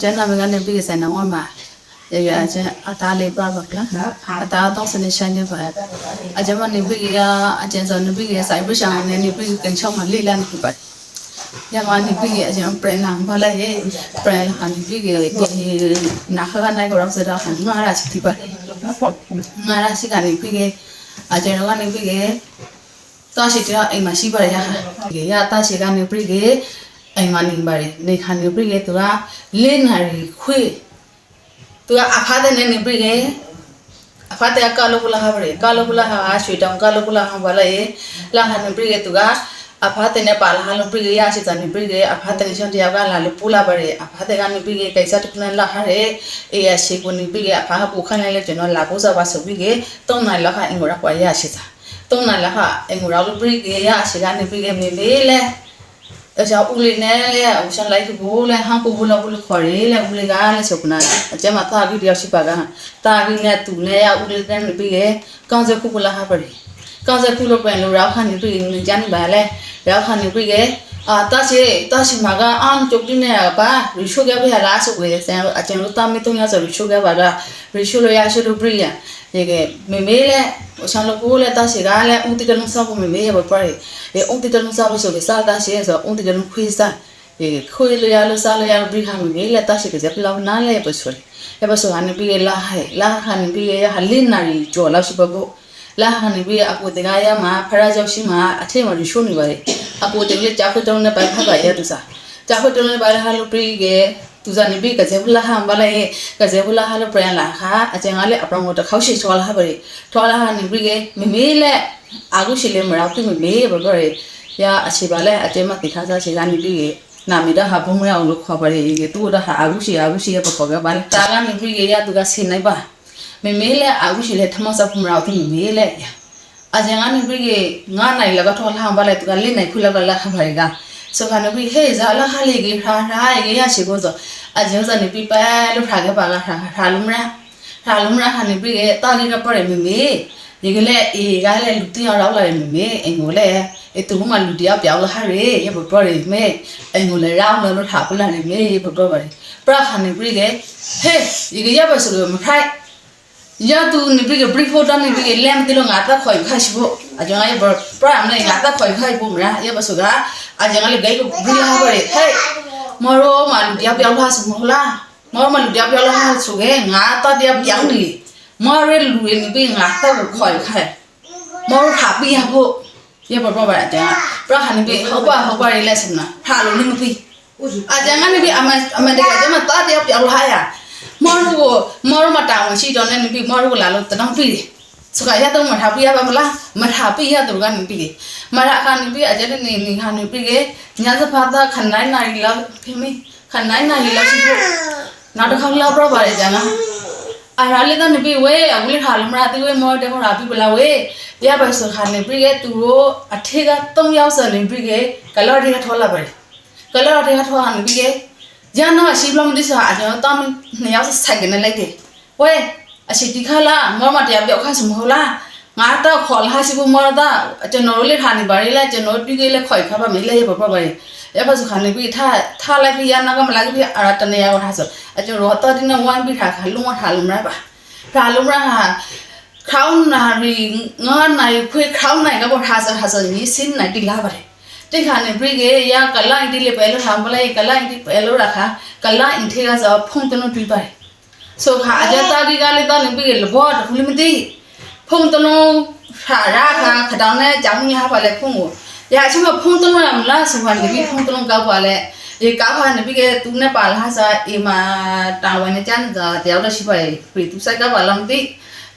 ကျန်နာမကနေပြီးဆိုင်နာဝမှာရရအကျန်အသားလေးပါပါလားအသားတော့စနေဆိုင်နေပါအကျန်မနေပြီးကအကျန်စောနေပြီးဆိုင်ပရှောင်းနေနေပြီးကန်ချောင်းမလေးလာနေပါရမနေပြီးအကျန်ပရန်လာဘာလဲပရန်လာနေပြီးနာခကနိုင်ကောစတာငါရစီတိပါငါရစီကနေပြီးအကျန်ကနေပြီးတာရှိတဲ့အိမ်မှာရှိပါရရရတာရှိကနေပြီးအိ မ်မှာနေပါတယ်နေခါနေပြီးသူကလေးနာရီခွေ tu afade ne ni brige afade kalo pula ha bre kalo pula ha shui dong kalo pula ha bala ye la ha ne brige tu ga afade ne pala ha lo brige ya si ta ni brige afade ne shon dia ga la lo pula bare afade ga ni brige kai sa tu ne la ha re e ya shi ko ni brige afa ha pu khan le jono la ko sa ba so brige tong na la ha ingora kwa ya shi ta tong na la ha ingora lo brige ya shi ga ni brige me me le အကြောင်းဦးလေးနဲ့လေအရှန်လိုက်ဘူးလေဟန်ကိုဘူးလို့ဘူးခေါ်ရလေဦးလေးကလည်းဆိုကနာအကျမသားပြီးတယောက်ရှိပါကတာပြီးနဲ့သူနဲ့ရဦးလေးနဲ့ပြီးရဲ့ကောင်းစခု ကလာဟာပရီကောင်းစခုလို့ပြန်လို့ရောက်ခါနေပြီးနေကြနေပါလေရောက်ခါနေပြီးရဲ့အာတရှိတရှိမှာကအမ်ကျုပ်တင်းနေပါရီရှိုကပဲလာဆိုဝေဆန်အကျန်လို့တမီတုံးရဆိုရီရှိုကပါကရီရှိုလို့ရရှိလို့ပြရဒီကမေမေလေအရှန်လို့ကိုလေတရှိကလည်းဦးတီကလုံးစောက်မေမေရပါပရီအဲဦးတီကလုံးစောက်ဆိုပြီးစားတရှိဆိုဦးတီကလုံးခွေးစားဒီခွေးလို့ရလို့စားလို့ရပြီးခါမေမေလေတရှိကစပလောက်နားလေပဆိုရပါဆိုကနေပြီးလာဟဲလာခါနေပြီးရဟလင်းနာရီကြော်လောက်ရှိပါဖို့ လာခဏပြီးအကိုတကရမှာဖရာကြောက်ရှိမှာအထက်မှာရှိုးနေပါတယ်အကိုတကကြာဖတုံးနဲ့ပိုင်ဖပါရတူစားကြာဖတုံးနဲ့ပိုင်ဟာလိုပြီးကသူစားနေပြီးကဇေဖလာဟမ်ဘလာရဲ့ကဇေဖလာဟာလိုပြန်လာခါအကျန်ကလည်းအပရောင်းတော့ခောက်ရှိချောလာပါရီထောလာဟာနေပြီးကမမေးလက်အာကုရှိလေမရောက်သူမမေးဘာပြောရဲရအခြေပါလဲအကျမတိခါစားရှိကနေပြီးနာမီဒါဟာဘုံမရအောင်လို့ခေါ်ပါရီသူတို့ဟာအာကုရှိအာကုရှိရပပေါ်ကပါလေတာကနေပြီးရသူကဆင်းနိုင်ပါ မေမေးလက်အာကုရှိလေထမဆောက်ဖမရောက်သူမေမေးလက်အကျန်ကနေပြီးငါနိုင်လကထောလာဟမ်ဘလာသူကလင်းနိုင်ခုလကလာခပါရီက so kana bi he za la ha le ge ra ra ge ya shi go zo a jin za ni bi pa lu pha ge ba ga ra ra lu mra ra lu mra ha ni bi ge ta ge ga pa re mi mi ဒီကလေးအေးကလည်းလူတယောက်ရောက်လာတယ်မေအိမ်ကိုလည်းအဲသူမှလူတယောက်ပြောင်းလာဟာရေရပပေါ်ရမေအိမ်ကိုလည်းရောင်းလို့ထားပလာနေမေပပေါ်ပါပရခါနေပြီလေဟဲ့ဒီကရပါဆိုလို့မဖိုက် ရတူနေပြီကဘရိဖို့တန်းနေပြီကလမ်းတလို့ငါတက်ခွိုင်ခါရှိဖို့အကြောင်းရပပရမနဲ့ငါတက်ခွိုင်ခိုင်ဖို့မလားရပါဆိုကအကြောင်းလည်းဂိတ်ကိုဘရိဟာပါလေဟဲ့မရောမလူတယောက်ပြောင်းလာစမလားမရောမလူတယောက်ပြောင်းလာဆိုကငါတတယောက်ပြောင်းနေမရလူရင်းပြီးငါတက်ကိုခွိုင်ခိုင် မရခါပြရဖို့ရပါပါပါအကြောင်းပရခါနေပြီဟုတ်ပါဟုတ်ပါလေလက်စမလားဟာလို့နေမပြီးအကြောင်းကနေပြီအမအမတကယ်ကျမတတယောက်ပြောင်းလာရမရကိုမရမတောင်းရှိတော့နေပြီမရကိုလာလို့တနောင်းပြီစကားရတော့မထားပြရပါမလားမထားပြရတော့ကနေပြီမရခါနေပြီအကျတဲ့နေနေခါနေပြီကညစဖာတာခနိုင်နိုင်လောက်ဖေမီခနိုင်နိုင်လောက်ရှိဖို့နောက်တစ်ခါလောက်တော့ပါတယ်ကျန်လားအရာလေးတော့နေပြီဝဲအဝိခါလမရတိဝဲမောတဲ့ဟောရာပြီပလာဝဲပြပါစခါနေပြီကသူတို့အထေက3ယောက်စနေပြီကကလော်ဒီကထောလာပါတယ်ကလော်ဒီကထောနေပြီက ဂျန်တော့ရှိဘလုံးဒီစားအကျွန်တော်တောင်းနှစ်ယောက်ဆိုင်ကနေလိုက်တယ်ဝဲအရှိတိခါလာမောမတရားပြောက်ခါစမဟုတ်လားငါတော့ခေါ်လာရှိဘူးမောရတာကျွန်တော်လေးထားနေပါလေကျွန်တော်ပြီးကေးလဲခွိုက်ခါပါမေးလဲပါပါပါရပါစခါနေပြီးထားထားလိုက်ပြီးရနာကမလာပြီးအရတနေရဝထားဆိုအကျွန်တော်တော့တင်းနဝိုင်းပြီးထားခါလုံးဝထားလုံးမရပါထားလုံးမရဟာခေါင်းနာရီငါနိုင်ခွေခေါင်းနိုင်ကပေါ်ထားစဟာဆိုညီစင်းနိုင်တိလာပါတယ်တိခါနေပြီးကေရကလိုင်းတိလေပဲလို့ထားမလဲကလိုင်းတိပဲလို့ရခါကလိုင်းထေကဆိုဖုန်တနတွေ့ပါတယ်ဆိုခါအကြတာဒီကလေးတော့နေပြီးလ ဘောတခုလမသိဖုန်တလုံးခါရခါခတောင်းနဲ့ကြောင်းညာပါလေဖုန်ကိုရအချင်းမဖုန်တလုံးရမလားဆိုခါနေပြီးဖုန်တလုံးကောက်ပါလေရေကောက်ခါနေပြီးကေသူနဲ့ပါလာဆိုအေမာတာဝန်နဲ့ကျန်တာတယောက်တော့ရှိပါလေပြီသူစိုက်ကပါလားမသိ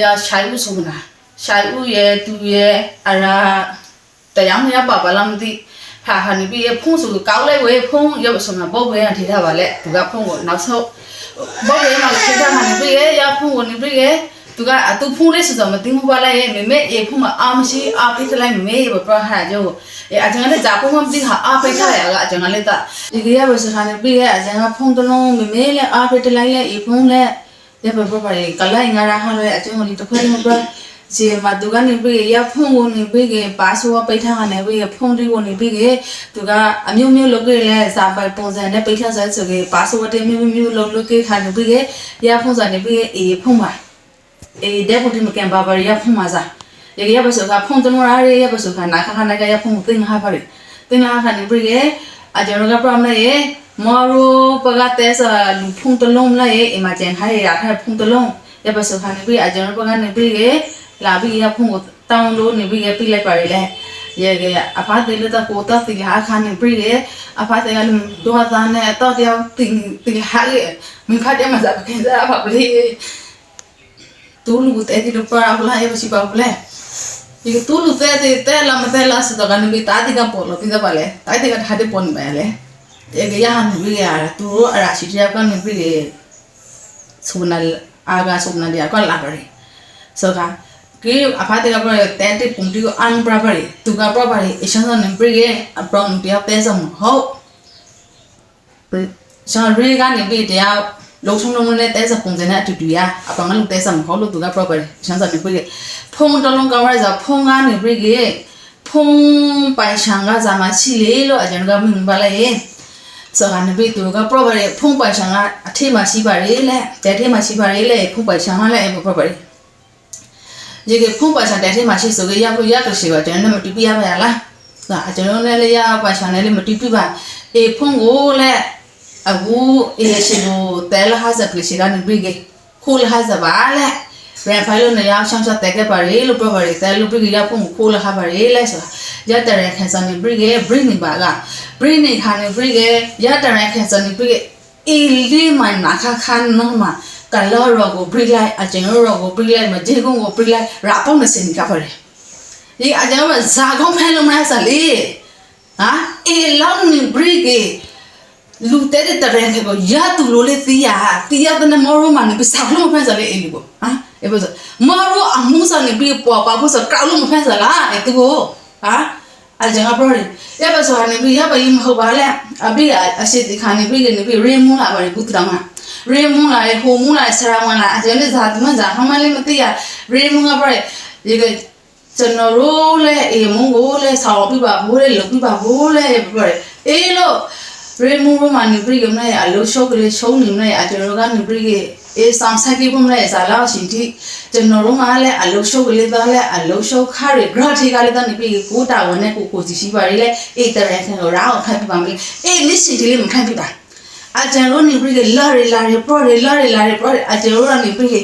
ရရှိုင်ဦးဆိုနာရှိုင်ဦးရဲ့သူရဲ့အရာတရားမရပါပါလားမသိ ဟာဟာနေပြီးဖုန်းဆိုကောက်လိုက်ဝဲဖုန်းရုပ်ဆိုနာပုတ်ဝဲထိထားပါလေသူကဖုန်းကိုနောက်ဆုံးပုတ်ဝဲမှာထိထားမှနေပြီးရဖုန်းကိုနေပြီးသူကအတူဖုန်းလေးဆိုတော့မသိဘူးပါလားမေမေအေဖုန်းမှာအာမရှိအာဖိစလိုက်မေဘပရဟာကျိုးအဲအကျန်ကလည်းဂျာဖုန်းမသိဟာအာဖိထားရကအကျန်ကလည်းတာဒီကရဘစခါနေပြီးရအကျန်ကဖုန်းတလုံးမေမေလည်းအာဖိတလိုက်လည်းအေဖုန်းလည်းရပပပါကလိုင်းငါရဟာလည်းအကျန်ကလည်းတစ်ခွဲမပ ရဂျေမသူကနေပြီးရဖုန်းကိုနေပြီးပါဆိုပိတ်ထားကနေပြီးဖုန်းတီကိုနေပြီးသူကအမျိုးမျိုးလုပ်ခဲ့လဲစာပိုင်ပုံစံနဲ့ပိတ်ထားဆိုဆိုကေပါဆိုဝတ်တမျိုးမျိုးလုံးလုပ်ခဲ့ခါနေပြီးရဖုန်းစာနေပြီးအေးဖုန်းပါအေးတဲ့ပုတ်မကန်ဘာဘာရဖုန်းမှာစားရရပါဆိုကဖုန်းတလုံးရရပါဆိုကနာခခနာကရဖုန်းသိမှာပါလေသိမှာခါနေပြီးအကျွန်တော်ကပရမလေမော်ရိုပကတဲ့ဆာလူဖုန်းတလုံးလိုက်အမကျန်ခိုင်းရခိုင်ဖုန်းတလုံးရပါဆိုခါနေပြီးအကျွန်တော်ပကနေပြီးလာပြီးရဖုန်းကိုတောင်းလို့နေပြီးပြလိုက်ပါလေရေကအဖားတယ်လို့တော့ကိုတော့တီ ဟာခါနေပြီးအဖားတယ်ကတော့သားနဲ့တော့တယောက်တင်တင်ဟာလေမင်းဖတ်တယ်မှာစားခင်စားပါဘလေတူလူတဲ့ဒီလိုပါဘလာရရှိပါဘလေဒီတူလူတဲ့တဲ့လာမတဲ့လာစတော့ကနေပြီးတာတိကပေါ်လို့ပြီးတော့ပါလေတာတိ ကထားတဲ့ပေါ်နေပါလေရေကရဟန်ပြီးရတာသူတို့အရာရှိတယောက်ကနေပြီးဆိုနအာဂါဆိုနဒီအကောလာပါလေဆိုက que aparte que por tente puntigo an property tu ka property ishan sa nem pri ge apron dia pesa mo ho sa re ga ne bi dia lo chung long ne te sa pung ne tu tu ya apron lu te sa mo ho lu tu ka property ishan sa nem pri ge phong to long ka wa za phong ga ne pri ge phong pai shang ga za ma chi le lo a jan ga min ba la ye ဆိုတော့နဘီတူက property ဖုန်ပိုင်ဆောင်ကအထက်မှာရှိပါလေလေတဲ့ထက်မှာရှိပါလေလေဖုန်ပိုင်ဆောင်ကလည်း property ဒီကဖုန်းပါချာတဲ့ထဲမှာရှိဆိုကြရဖို့ရတော့ရှိပါကျွန်တော်မတီးပြရပါလားဒါကျွန်တော်လည်းရပါချာလည်းမတီးပြပါအေဖုန်းကိုလည်းအခုအေရှိလို့တဲလဟာဇပ်ကလေးရှိကနေပြီးကခိုးလဟာဇပ်ပါလေရန်ဖိုင်လို့နေရာရှောင်းချက်တက်ခဲ့ပါလေလို့ပြောပါလေတဲလို့ပြီးရဖုန်းကိုခိုးလဟာပါလေလဲဆိုတာရတဲ့ရခန်းစနေပြီးကဘရင်းနေပါကဘရင်းနေခါနေပြီးကရတဲ့ရခန်းစနေပြီးကအေလီမနာခခန်းနော်မှာ ကလောရောကို break လိုက်အကျင်ရောကို break လိုက်မဂျေကုန်းကို break လိုက်ရာပေါင်းနေစင်ကပါလေဒီအကျင်ကဇာကုန်းဖဲလို့မလားစလေဟာအေလောင်းနေ break ကလူတဲ့တဲ့တရင်ကိုရတူလို့လေတီးရတီးရတဲ့မော်ရိုမန်ပြီးစားလို့မဖက်စလေအင်းဒီကိုဟာအေဘဆိုမော်ရိုအမှုစနေပြီးပေါ်ပါဖို့စကောက်လို့မဖက်စလားအဲတူကိုဟာအကျင်ကပရိုရပါဆိုနေပြီးရပါရင်မဟုတ်ပါလေအပြီးအရှိတခါနေပြီးနေပြီးရေမူလာပါလေဘုဒ္ဓမှာ ရေမုန်လာလေဟိုမုန်လာဆရာဝန်လာအကျဉ်းလေးဇာတ်မဇာဟမလေးမသိရရေမုန်ကပြည့်ဒီကကျွန်တော်တို့လည်းအေမုန်ကိုလည်းဆောင်းပြပါဘိုးလည်းလုပ်ပြပါဘိုးလည်းပြပါတယ်အေးလို့ရေမုန်မနီပရိကမနဲ့အလို့ရှုပ်ကလေးရှုံးနေမနဲ့အကျွန်တော်ကနေပရိကအေးဆောင်ဆိုင်ပြမနဲ့ဇာလာရှင်တိကျွန်တော်တို့ကလည်းအလို့ရှုပ်ကလေးသားလည်းအလို့ရှုပ်ခါရဂရတီကလည်းတန်ပြီးကိုတာဝန်နဲ့ကိုကိုစီရှိပါလေအေးတရခန်ကိုရောင်းခတ်ပြပါမယ်အေးလက်ရှိကလေးမခတ်ပြပါ အကျန်တို့နေပြီးလာရလာရပရလာရလာရပရအကျန်တို့နေပြီး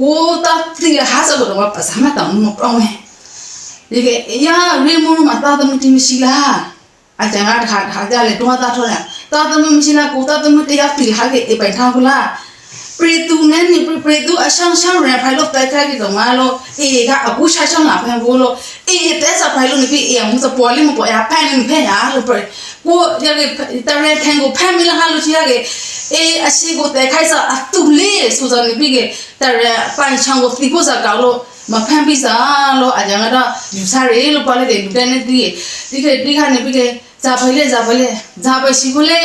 ကိုတာတိဟာစဘတော့ပစမတောင်းမပြောင်းဒီကရာရေမုံမှာတာသမတိမရှိလားအကျန်ကတခါတခါကြလေတော့တာထောလာတာသမမရှိလားကိုတာသမတရားတိဟာကေပိုင်ထားခလား ပရီတူနဲ့နေပရီတူအဆောင်ဆောင်ရဖိုင်လို့တိုက်ခိုက်ပြီးတော့ငါလို့အေးကအခုရှာဆောင်လာဖန်ဖို့လို့အေးတဲ့စဖိုင်လို့နေပြီးအေးမှုစပေါ်လိမပေါ်ရဖန်နေဖန်ရလို့ပရီကိုရလေတရခံကိုဖန်မိလာဟာလို့ချီရကေအေးအရှိကိုတိုက်ခိုက်စားအတူလေးဆိုစနေပြီးကေတရပိုင်ချောင်းကိုဒီကိုစားကောက်လို့မဖန်ပြီးစားလို့အကြံကတော့ယူစားရလို့ပါလေတဲ့လူတဲ့နေဒီဒီခေဒီခါနေပြီးကေဇာဖိုင်လေဇာဖိုင်လေဇာပဲရှိကိုလေ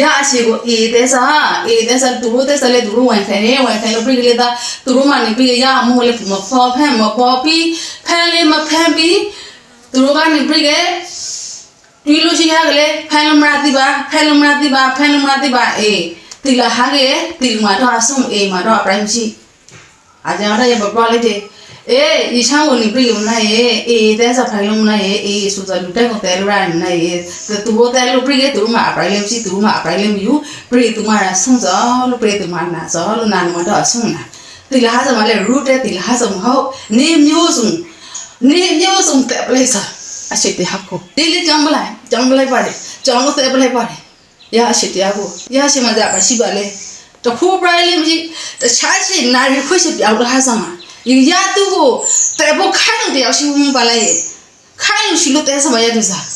ရအရှိကိုအေးတဲ့စားအေးတဲ့စားသူတို့တဲ့စားလေသူတို့ဝင်ခိုင်းနေဝင်ခိုင်းလို့ပြီးလေတာသူတို့မှနေပြီးရအမိုးလေမဖော်ဖန်မဖော်ပြီးဖန်လေမဖန်ပြီးသူတို့ကနေပြီးကေဒီလိုရှိရကလေးဖန်လမရာတိပါဖန်လမရာတိပါဖန်လမရာတိပါအေးတီလာဟာကေတီမာတော့အဆုံးအေးမာတော့ prime ရှိအကြံရရပပလေးတဲ့ အေးဒီချောင်းကိုနေပြည်ုံနိုင်ရဲ့အေးတဲ့စဖိုင်လုံးနိုင်ရဲ့အေးဆိုတော့လူတက်ကိုတဲလို့ရနိုင်ရဲ့သူဘတဲလို့ပြည်သူမှာ prime ရှိသူမှာ prime ယူပြည်သူမှာဆုံးစောလို့ပြည်သူမှာနာစောလို့နာမတော့ဆုံးနာတီလာဟာစမလဲ root တဲ့တီလာဟာစမဟုတ်နေမျိုးစုံနေမျိုးစုံတဲ့ place အရှိတဲ့ဟာကိုဒီလေကြောင်းမလိုက်ကြောင်းမလိုက်ပါတယ်ကြောင်းလို့တဲ့ပလိုက်ပါတယ်ရအရှိတရားကိုရရှိမှကြပါရှိပါလေတခုပရိုင်လေးမရှိတခြားရှိနာရီခွရှိပြောင်းလာစမှာ ရတူကိုတဲ့ဘခိုင်းတဲ့ရောက်ရှိမှုပါလေခိုင်းရှိလို့တဲ့စမရတူစား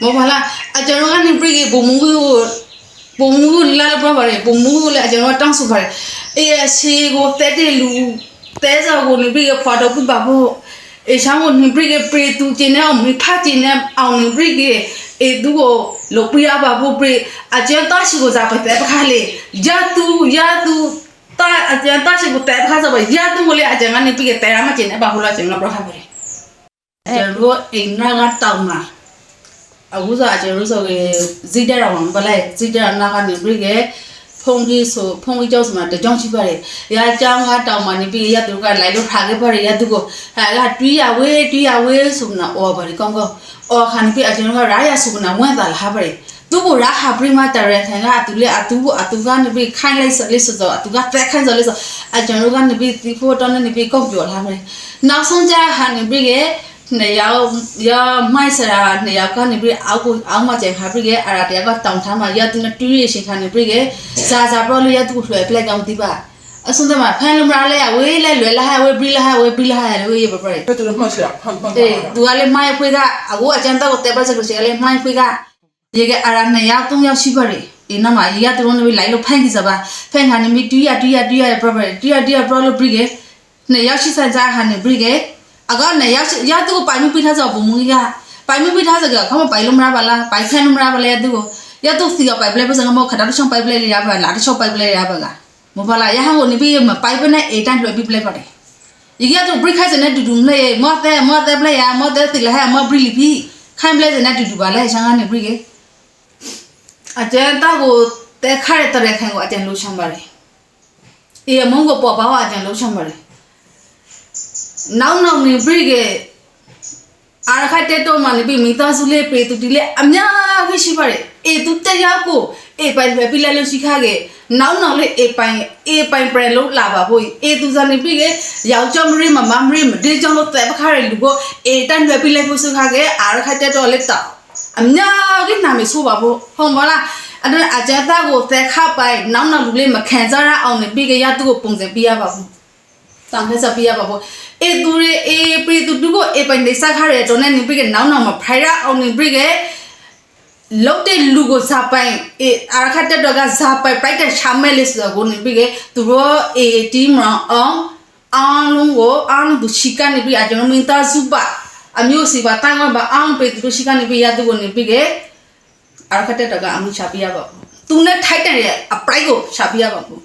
မောပါလားအကျွန်တော်ကနေပြည့်ဘုံမူကိုဘုံမူလာလပါပါတယ်ဘုံမူလည်းအကျွန်တော်တောင်းဆိုပါတယ်အေးအရှိကိုတဲ့တဲ့လူတဲစားကိုနေပြီးဖွာတော့ပြပါဖို့ e shamo ni brige pre tu jine o mi pha jine aung ni brige e du ko lo pi ya ba bu pre a je ta shi ko za pa te pa kha le ya tu ya tu တာအကျန်တာရှိကိုတဲခါစပါရတူကိုလေအကျန်ကနေပြီးတဲရမကျင်နေပါဘူးလားကျင်ကဘရခပါလေကျန်တို့အိမ်နာကတောင်းလာအခုဆိုအကျန်တို့ ဆိုဇီတဲ့တော်မှာဗလဲဇီတဲ့နာကနေပြီးကဖုန်ကြီးဆိုဖုန်ကြီးကျောက်ဆိုမှာတကြောင်ရှိပါတယ်။ရာကြောင်ကတောင်မှာနေပြီးရသူကလိုက်လို့ထားခဲ့ပါတယ်ရသူကိုဟာကတွီးရဝေးတွီးရဝေးဆိုနာအော်ပါတယ်ကောင်းကောင်းအော်ခါနေပြီးအကျန်တို့ကရာရဆိုနာဝန့်တာလာပါတယ် သူ့ဘူရာဟာပရိမတရထန်ကသူလေအတူဘူအတူကနေပြီးခိုင်းလိုက်စလေးဆိုတော့အတူကတက်ခိုင်းစလေးဆိုအကျွန်တော်ကနေပြီးဒီဖိုတော်နဲ့နေပြီးကုန်ပြောလာမယ်နောက်ဆုံးကြဟာနေပြီးရဲ့နေရောက်ရမိုက်စရာနေရောက်ကနေပြီးအောက်ကိုအောက်မှာကျန်ခါပြီးရဲ့အရာတရားကတောင်ထားမှာရတဲ့တူးရရှင်ခါနေပြီးရဲ့ဇာဇာပရောလေးရသူ့လွယ်ပလက်ကောင်ဒီပါအဆုံးသမားဖန်လုံမရလဲဝေးလဲလွယ်လာဟဲဝေးပြီးလာဟဲဝေးပြီးလာဟဲဝေးရပါပရိုက်တူမဆရာဖန်ဖန်အေးသူကလည်းမိုင်းဖွေးကအကိုအကျန်တော့တဲပါစလို့ရှိရလဲမိုင်းဖွေးက ရေကအရာနှစ်ယောက်သုံးယောက်ရှိပါတယ်ဒီနောက်မှာရေကသူတို့နေလိုက်လို့ဖိုင်ကြစားပါဖိုင်ခါနေမီတူရတူရတူရပရပရတူရတူရပရလို့ဘရိကေနှစ်ယောက်ရှိစကြခါနေဘရိကေအကနှစ်ယောက်ရသူကိုပိုင်မပိထားဆိုဘုံမူကပိုင်မပိထားစကခမပိုင်လို့မရပါလားပိုင်ဖန်လို့မရပါလေသူကိုရသူစီကပိုင်ပလဲပစကမောခတာတော့ချောင်းပိုင်ပလဲရပါလားတချောင်းပိုင်ပလဲရ ပါကမပါလားရဟန်းကိုနေပြီးမပိုင်ပနဲ့အေတန်လွယ်ပြီးပလဲပါတယ် อีกอย่างตัวบริกให้เสนดูดูเลยมอแต่มอแต่เปล่ยามอแต่ติละให้มอบริลิพี่ခိုင်းပလဲเสนดูดูပါလဲရှန်ကနေဘရိကေအကျန်တော့ကိုတဲခါရတဲ့ခိုင်ကိုအကျန်လို့ရှမ်းပါလေအေးမုံကိုပေါ်ပါအကျန်လို့ရှမ်းပါလေနောက်နောက်နေဘရိကေအာရခတ်တဲ့တော့မှနေပြီးမိသားစုလေးပေသူဒီလေးအများကြီးရှိပါတယ်အေသူတရားကိုအေပိုင်ပဲပြလဲလို့ရှိခါခဲ့နောက်နောက်လေးအေပိုင်အေပိုင်ပရလို့လာပါဖို့အေသူစားနေပြီးကယောက်ျားမရီမမမရီမဒီကြောင့်လို့တဲ့ပခါရလူကိုအေတန်ပဲပြလဲဖို့စုခါခဲ့အာရခတ်တဲ့တော့လက်တော့ အများကြီးနာမည်ဆိုပါဖို့ဟုတ်မလားအဲ့ဒါအကြတာကိုသက်ခပိုင်နောက်နောက်လူလေးမခံစားရအောင်နေပြီးကရသူ့ကိုပုံစံပြရပါဘူးတောင်ဖက်စပြရပါဘောအေသူရေအေပရီတူတူကိုအေပိုင်နေစားခရဲတော့နဲ့နေပြီးကနောက်နောက်မှာဖိုင်ရအောင်နေပြီးကလောက်တဲ့လူကိုဇာပိုင်အေအာခတ်တက်တော့ကဇာပိုင်ပရိုက်တဲ့ရှာမဲလေးဆိုတော့ကိုနေပြီးကသူတို့အေတီမန်အောင်အားလုံးကိုအားလုံးသူရှိကနေပြီးအကျွန်တော်မင်းသားစုပါ အမျိုးစီပါတိုင်းဝပါအောင်ပေသူတို့ရှိကနေပြီးရသူကိုနေပြီးကအာခတ်တက်တော့ကအမှုရှာပြရပါဘူးသူနဲ့ထိုက်တဲ့ရဲ့အပရိုက်ကိုရှာပြရပါဘူး